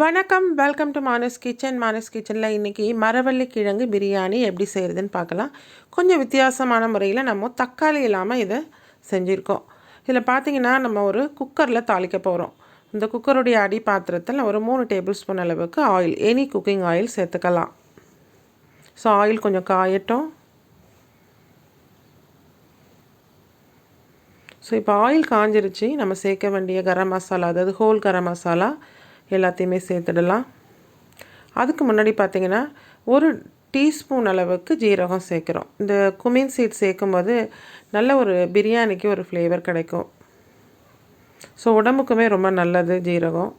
வணக்கம் welcome to Mana's kitchen Mana's கிச்சனில் இன்றைக்கி மரவள்ளி கிழங்கு பிரியாணி எப்படி செய்கிறதுன்னு பார்க்கலாம். கொஞ்சம் வித்தியாசமான முறையில் நம்ம தக்காளி இல்லாமல் இதை செஞ்சுருக்கோம். இதில் பார்த்தீங்கன்னா நம்ம ஒரு குக்கரில் தாளிக்க போகிறோம் இந்த குக்கருடைய அடி பாத்திரத்தில் ஒரு மூணு டேபிள் ஸ்பூன் அளவுக்கு ஆயில் எனி குக்கிங் ஆயில் சேர்த்துக்கலாம். ஸோ ஆயில் கொஞ்சம் காயட்டும். ஸோ இப்போ ஆயில் காஞ்சிருச்சு நம்ம சேர்க்க வேண்டிய கரம் மசாலா அதாவது ஹோல் கரம் மசாலா எல்லாத்தையுமே சேர்த்துடலாம். அதுக்கு முன்னாடி பார்த்திங்கன்னா ஒரு டீஸ்பூன் அளவுக்கு ஜீரகம் சேர்க்குறோம். இந்த குமின் சீட் சேர்க்கும்போது நல்ல ஒரு பிரியாணிக்கு ஒரு ஃப்ளேவர் கிடைக்கும். ஸோ உடம்புக்குமே ரொம்ப நல்லது ஜீரகம்.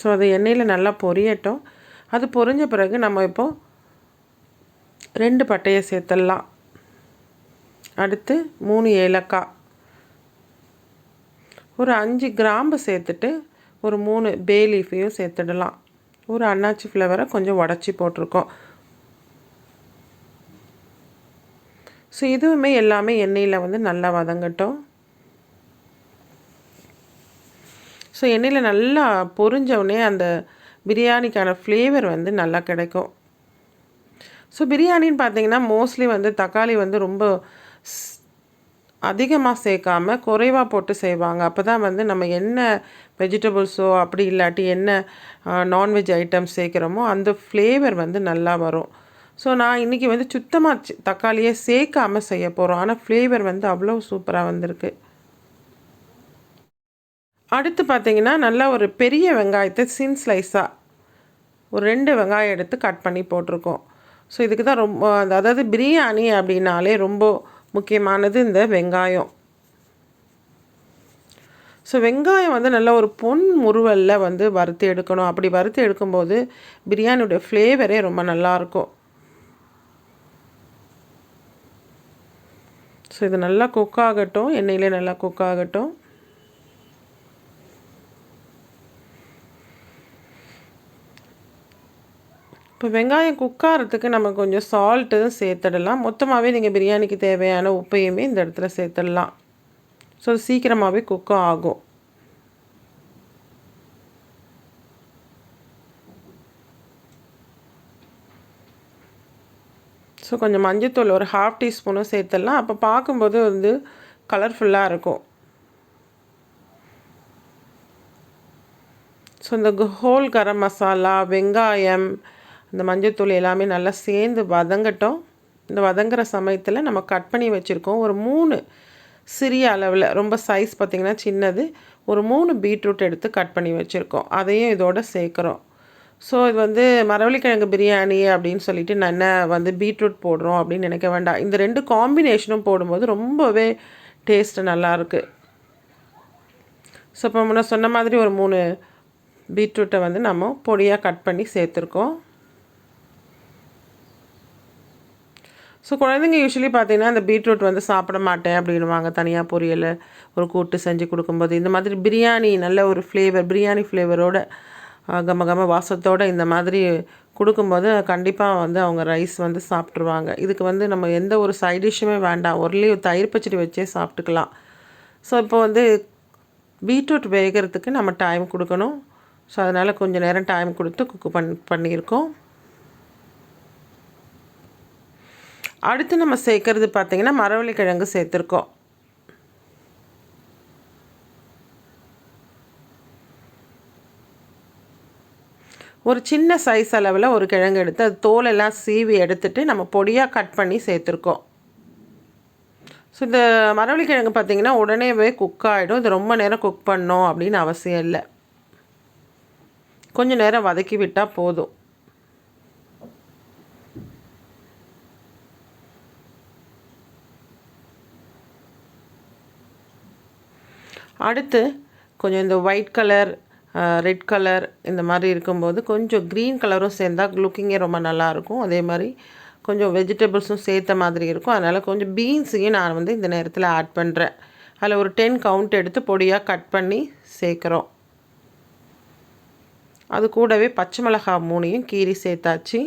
ஸோ அது எண்ணெயில் நல்லா பொரியட்டும். அது பொரிஞ்ச பிறகு நம்ம இப்போது ரெண்டு பட்டையை சேர்த்துடலாம். அடுத்து மூணு ஏலக்காய். ஒரு அஞ்சு கிராம்பு சேர்த்துட்டு ஒரு மூணு பே லீஃபையும் சேர்த்துடலாம். ஒரு அன்னாச்சி ஃப்ளவரை கொஞ்சம் உடச்சி போட்டிருக்கோம். ஸோ இதுவுமே எல்லாமே எண்ணெயில் வந்து நல்லா வதங்கட்டும். ஸோ எண்ணெயில் நல்லா பொரிஞ்சவுடனே அந்த பிரியாணிக்கான ஃப்ளேவர் வந்து நல்லா கிடைக்கும். ஸோ பிரியாணின்னு பார்த்தீங்கன்னா மோஸ்ட்லி வந்து தக்காளி வந்து ரொம்ப அதிகமாக சேர்க்காம குறைவாக போட்டு செய்வாங்க. அப்போ தான் வந்து நம்ம என்ன வெஜிடபிள்ஸோ அப்படி இல்லாட்டி என்ன நான்வெஜ் ஐட்டம்ஸ் சேர்க்குறோமோ அந்த ஃப்ளேவர் வந்து நல்லா வரும். ஸோ நான் இன்றைக்கி வந்து சுத்தமாக தக்காளியே சேர்க்காமல் செய்ய போகிறோம் ஆனால் ஃப்ளேவர் வந்து அவ்வளோ சூப்பராக வந்திருக்கு. அடுத்து பார்த்திங்கன்னா நல்லா ஒரு பெரிய வெங்காயத்தை சின் ஸ்லைஸாக ஒரு ரெண்டு வெங்காயம் எடுத்து கட் பண்ணி போட்டிருக்கோம். ஸோ இதுக்கு தான் ரொம்ப அதாவது பிரியாணி அப்படின்னாலே ரொம்ப முக்கியமானது இந்த வெங்காயம். ஸோ வெங்காயம் வந்து நல்ல ஒரு பொன் முருவலில் வந்து வறுத்து எடுக்கணும். அப்படி வறுத்து எடுக்கும்போது பிரியாணியோட ஃப்ளேவரே ரொம்ப நல்லாயிருக்கும் ஸோ இது நல்லா குக் ஆகட்டும். எண்ணெயிலே நல்லா குக் ஆகட்டும். இப்போ வெங்காயம் குக்காரத்துக்கு நம்ம கொஞ்சம் சால்ட்டும் சேர்த்துடலாம். மொத்தமாகவே நீங்கள் பிரியாணிக்கு தேவையான உப்பையுமே இந்த இடத்துல சேர்த்துடலாம். ஸோ சீக்கிரமாகவே குக்கும் ஆகும். ஸோ கொஞ்சம் மஞ்சத்தூள் ஒரு ஹாஃப் டீஸ்பூனும் சேர்த்துடலாம். அப்போ பார்க்கும்போது வந்து கலர்ஃபுல்லாக இருக்கும். ஸோ இந்த ஹோல் கரம் மசாலா வெங்காயம் இந்த மஞ்சத்தூள் எல்லாமே நல்லா சேர்ந்து வதங்கட்டும். இந்த வதங்குற சமயத்தில் நம்ம கட் பண்ணி வச்சுருக்கோம் ஒரு மூணு சிறிய அளவில் ரொம்ப சைஸ் பார்த்திங்கன்னா சின்னது ஒரு மூணு பீட்ரூட் எடுத்து கட் பண்ணி வச்சுருக்கோம். அதையும் இதோட சேர்க்குறோம். ஸோ இது வந்து மரவள்ளிக்கிழங்கு பிரியாணி அப்படின்னு சொல்லிட்டு நான் என்ன வந்து பீட்ரூட் போடுறோம் அப்படின்னு நினைக்க வேண்டாம். இந்த ரெண்டு காம்பினேஷனும் போடும்போது ரொம்பவே டேஸ்ட்டு நல்லாயிருக்கு ஸோ இப்போ முன்ன சொன்ன மாதிரி ஒரு மூணு பீட்ரூட்டை வந்து நம்ம பொடியாக கட் பண்ணி சேர்த்துருக்கோம். ஸோ குழந்தைங்க யூஸ்வலி பார்த்தீங்கன்னா இந்த பீட்ரூட் வந்து சாப்பிட மாட்டேன் அப்படின்வாங்க தனியாக பொரியல் ஒரு கூட்டு செஞ்சு கொடுக்கும்போது. இந்த மாதிரி பிரியாணி நல்ல ஒரு ஃப்ளேவர் பிரியாணி ஃப்ளேவரோட கம கம வாசத்தோடு இந்த மாதிரி கொடுக்கும்போது கண்டிப்பாக வந்து அவங்க ரைஸ் வந்து சாப்பிட்ருவாங்க இதுக்கு வந்து நம்ம எந்த ஒரு சைட் டிஷ்ஷுமே வேண்டாம். ஒருலி தயிர் பச்சடி வச்சே சாப்பிட்டுக்கலாம். ஸோ இப்போ வந்து பீட்ரூட் வேகிறதுக்கு நம்ம டைம் கொடுக்கணும். ஸோ அதனால் கொஞ்சம் நேரம் டைம் கொடுத்து குக்கு பண் பண்ணியிருக்கோம். அடுத்து நம்ம சேர்க்கறது பார்த்திங்கன்னா மரவள்ளி கிழங்கு சேர்த்துருக்கோம். ஒரு சின்ன சைஸ் அளவில் ஒரு கிழங்கு எடுத்து அது தோலெல்லாம் சீவி எடுத்துட்டு நம்ம பொடியாக கட் பண்ணி சேர்த்துருக்கோம். ஸோ இந்த மரவள்ளி கிழங்கு பார்த்திங்கன்னா உடனேவே குக் ஆகிடும் இது ரொம்ப நேரம் குக் பண்ணோம் அப்படின்னு அவசியம் இல்லை. கொஞ்சம் நேரம் வதக்கி விட்டால் போதும். அடுத்து கொஞ்சம் இந்த ஒயிட் கலர் ரெட் கலர் இந்த மாதிரி இருக்கும்போது கொஞ்சம் க்ரீன் கலரும் சேர்ந்தால் லுக்கிங்கே ரொம்ப நல்லாயிருக்கும். அதே மாதிரி கொஞ்சம் வெஜிடபிள்ஸும் சேர்த்த மாதிரி இருக்கும். அதனால் கொஞ்சம் பீன்ஸையும் நான் வந்து இந்த நேரத்தில் ஆட் பண்ணுறேன் அதில் ஒரு டென் கவுண்ட் எடுத்து பொடியாக கட் பண்ணி சேர்க்குறோம். அது கூடவே பச்சை மிளகாய் மூணையும் கீரி சேர்த்தாச்சு.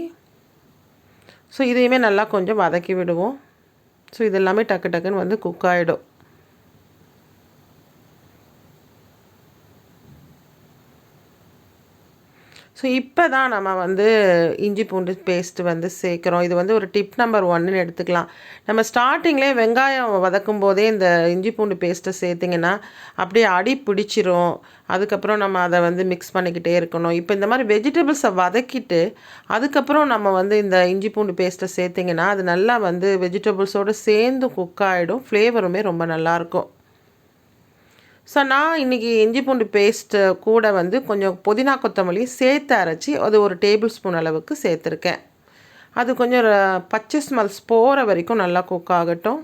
ஸோ இதையுமே நல்லா கொஞ்சம் வதக்கி விடுவோம். ஸோ இதெல்லாமே டக்கு டக்குன்னு வந்து குக் ஆகிடும் ஸோ இப்போ தான் நம்ம வந்து இஞ்சி பூண்டு பேஸ்ட்டு வந்து சேர்க்குறோம். இது வந்து ஒரு டிப் நம்பர் ஒன்னுன்னு எடுத்துக்கலாம். நம்ம ஸ்டார்டிங்லேயே வெங்காயம் வதக்கும் போதே இந்த இஞ்சி பூண்டு பேஸ்ட்டை சேர்த்திங்கன்னா அப்படியே அடி பிடிச்சிரும். அதுக்கப்புறம் நம்ம அதை வந்து மிக்ஸ் பண்ணிக்கிட்டே இருக்கணும். இப்போ இந்த மாதிரி வெஜிடபிள்ஸை வதக்கிட்டு அதுக்கப்புறம் நம்ம வந்து இந்த இஞ்சி பூண்டு பேஸ்ட்டை சேர்த்திங்கன்னா அது நல்லா வந்து வெஜிடபிள்ஸோடு சேர்ந்து குக் ஆகிடும் ஃப்ளேவருமே ரொம்ப நல்லாயிருக்கும் ஸோ நான் இன்றைக்கி இஞ்சி பூண்டு பேஸ்ட்டு கூட வந்து கொஞ்சம் புதினா கொத்தமல்லி சேர்த்து அரைச்சி அது ஒரு டேபிள் ஸ்பூன் அளவுக்கு சேர்த்துருக்கேன். அது கொஞ்சம் பச்சை ஸ்மெல்ஸ் போகிற வரைக்கும் நல்லா குக் ஆகட்டும்.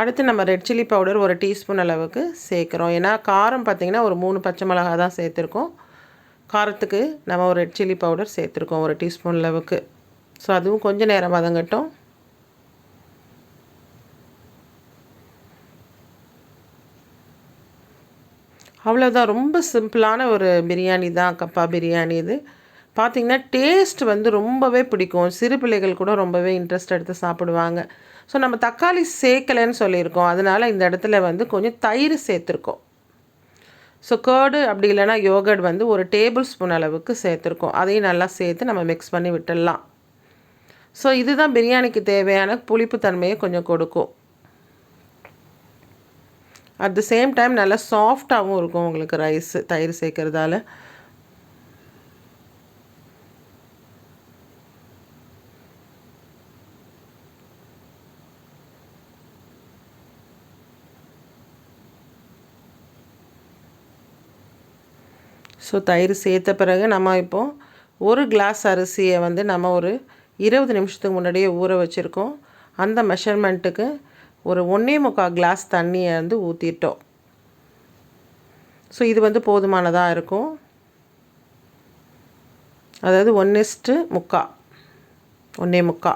அடுத்து நம்ம ரெட் சில்லி பவுடர் ஒரு டீஸ்பூன் அளவுக்கு சேர்க்குறோம். ஏன்னா காரம் பார்த்திங்கன்னா ஒரு மூணு பச்சை மிளகா தான் சேர்த்துருக்கோம். காரத்துக்கு நம்ம ஒரு ரெட் சில்லி பவுடர் சேர்த்துருக்கோம் ஒரு டீஸ்பூன் அளவுக்கு. ஸோ அதுவும் கொஞ்சம் நேரம் வதங்கட்டும் அவ்வளோதான் ரொம்ப சிம்பிளான ஒரு பிரியாணி தான் கப்பா பிரியாணி இது. பார்த்திங்கன்னா டேஸ்ட் வந்து ரொம்பவே பிடிக்கும். சிறு பிள்ளைகள் கூட ரொம்பவே இன்ட்ரெஸ்ட் எடுத்து சாப்பிடுவாங்க. ஸோ நம்ம தக்காளி சேர்க்கலைன்னு சொல்லியிருக்கோம். அதனால் இந்த இடத்துல வந்து கொஞ்சம் தயிர் சேர்த்துருக்கோம். ஸோ கேர்டு அப்படி இல்லைனா யோகர்ட் வந்து ஒரு டேபிள் ஸ்பூன் அளவுக்கு சேர்த்துருக்கோம். அதையும் நல்லா சேர்த்து நம்ம மிக்ஸ் பண்ணி விட்டுடலாம். ஸோ இதுதான் பிரியாணிக்கு தேவையான புளிப்பு தன்மையை கொஞ்சம் கொடுக்கும். அட் த சேம் டைம் நல்லா சாஃப்டாகவும் இருக்கும் உங்களுக்கு ரைஸ் தயிர் சேர்க்கறதால. ஸோ தயிர் சேர்த்த பிறகு நம்ம இப்போது ஒரு கிளாஸ் அரிசியை வந்து நம்ம ஒரு இருபது நிமிஷத்துக்கு முன்னாடியே ஊற வச்சுருக்கோம். அந்த மெஷர்மெண்ட்டுக்கு ஒரு ஒன்றே முக்கால் கிளாஸ் தண்ணியை வந்து ஊற்றிட்டோம் ஸோ இது வந்து போதுமானதாக இருக்கும். அதாவது ஒன்னிஸ்ட்டு முக்கா ஒன்றே முக்கா.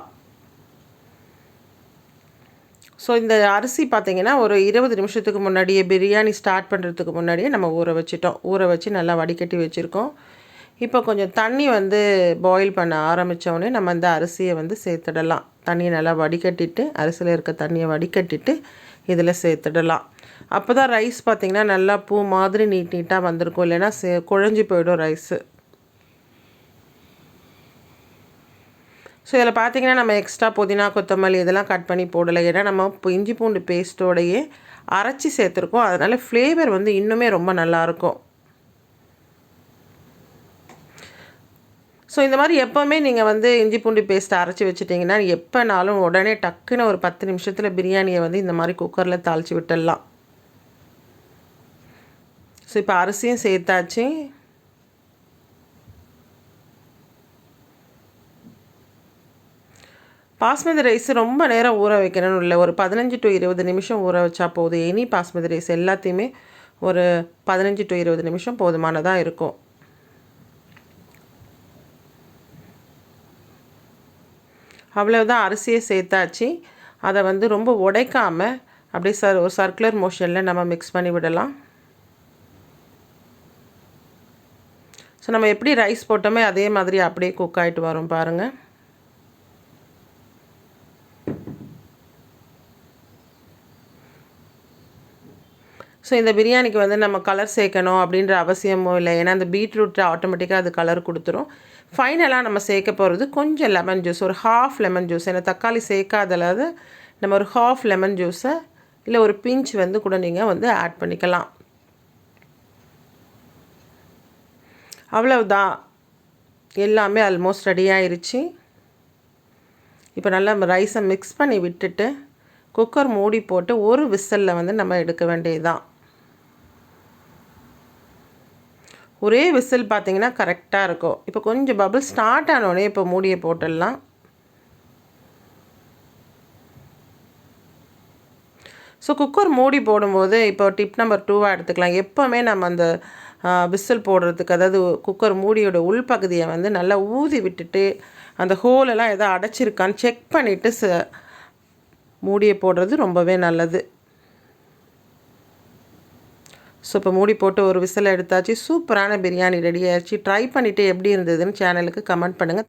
ஸோ இந்த அரிசி பார்த்திங்கன்னா ஒரு இருபது நிமிஷத்துக்கு முன்னாடியே பிரியாணி ஸ்டார்ட் பண்ணுறதுக்கு முன்னாடியே நம்ம ஊற வச்சிட்டோம். ஊற வச்சு நல்லா வடிகட்டி வச்சுருக்கோம். இப்போ கொஞ்சம் தண்ணி வந்து பாயில் பண்ண ஆரம்பித்தோடனே நம்ம இந்த அரிசியை வந்து சேர்த்துடலாம். தண்ணியை நல்லா வடிகட்டிட்டு அரிசியில் இருக்க தண்ணியை வடிகட்டிட்டு இதில் சேர்த்துடலாம். அப்போ தான் ரைஸ் பார்த்திங்கன்னா நல்லா பூ மாதிரி நீட் நீட்டாக வந்திருக்கும். இல்லைன்னா சே குழஞ்சி போயிடும் ரைஸு ஸோ இதில் பார்த்திங்கன்னா நம்ம எக்ஸ்ட்ரா புதினா கொத்தமல்லி இதெல்லாம் கட் பண்ணி போடலை. ஏன்னா நம்ம இப்போ இஞ்சி பூண்டு பேஸ்ட்டோடையே அரைச்சி சேர்த்துருக்கோம். அதனால் ஃப்ளேவர் வந்து இன்னுமே ரொம்ப நல்லாயிருக்கும் ஸோ இந்த மாதிரி எப்போவுமே நீங்கள் வந்து இஞ்சி பூண்டு பேஸ்ட் அரைச்சி வச்சுட்டிங்கன்னா எப்போனாலும் உடனே டக்குன்னு ஒரு பத்து நிமிஷத்தில் பிரியாணியை வந்து இந்த மாதிரி குக்கரில் தாளித்து விட்டுடலாம். ஸோ இப்போ அரிசியும் சேர்த்தாச்சு. பாஸ்மதி ரைஸ் ரொம்ப நேரம் ஊற வைக்கணும்னு இல்லை. ஒரு பதினஞ்சு டு இருபது நிமிஷம் ஊற வச்சா போதும். எனி பாஸ்மதி ரைஸ் எல்லாத்தையுமே ஒரு பதினஞ்சு டு இருபது நிமிஷம் போதுமானதாக இருக்கும். அவ்வளவுதான் அரிசியை சேர்த்தாச்சு. அதை வந்து ரொம்ப உடைக்காமல் அப்படியே சர் ஒரு சர்க்குலர் மோஷனில் நம்ம மிக்ஸ் பண்ணி விடலாம். ஸோ நம்ம எப்படி ரைஸ் போட்டோமே அதே மாதிரி அப்படியே குக் ஆகிட்டு வரும் பாருங்கள் ஸோ இந்த பிரியாணிக்கு வந்து நம்ம கலர் சேர்க்கணும் அப்படின்ற அவசியமும் இல்லை. ஏன்னா அந்த பீட்ரூட் ஆட்டோமேட்டிக்காக அது கலர் கொடுத்துரும். ஃபைனலாக நம்ம சேர்க்க போகிறது கொஞ்சம் லெமன் ஜூஸ் ஒரு ஹாஃப் லெமன் ஜூஸ் ஏன்னா தக்காளி சேர்க்காதலாவது நம்ம ஒரு ஹாஃப் லெமன் ஜூஸை இல்லை ஒரு பிஞ்ச் வந்து கூட நீங்கள் வந்து ஆட் பண்ணிக்கலாம். அவ்வளவுதான். எல்லாமே ஆல்மோஸ்ட் ரெடி ஆயிடுச்சு இப்போ நல்லா ரைஸை மிக்ஸ் பண்ணி விட்டுட்டு குக்கர் மூடி போட்டு ஒரு விசலில் வந்து நம்ம எடுக்க வேண்டியதுதான். ஒரே விசில் பார்த்திங்கன்னா கரெக்டாக இருக்கும். இப்போ கொஞ்சம் பபுள் ஸ்டார்ட் ஆனோடனே இப்போ மூடியை போட்டுடலாம். ஸோ குக்கர் மூடி போடும்போது இப்போ டிப் நம்பர் டூவாக எடுத்துக்கலாம். எப்போவுமே நம்ம அந்த விசில் போடுறதுக்கு அதாவது குக்கர் மூடியோட உள்பகுதியை வந்து நல்லா ஊதி விட்டுட்டு அந்த ஹோலெல்லாம் எதோ அடைச்சிருக்கான்னு செக் பண்ணிவிட்டு ச மூடியை போடுறது ரொம்பவே நல்லது. ஸோ இப்போ மூடி போட்டு ஒரு விசில் எடுத்தாச்சு. சூப்பரான பிரியாணி ரெடி ஆயிடுச்சு. ட்ரை பண்ணிவிட்டு எப்படி இருந்ததுன்னு சேனலுக்கு கமெண்ட் பண்ணுங்கள்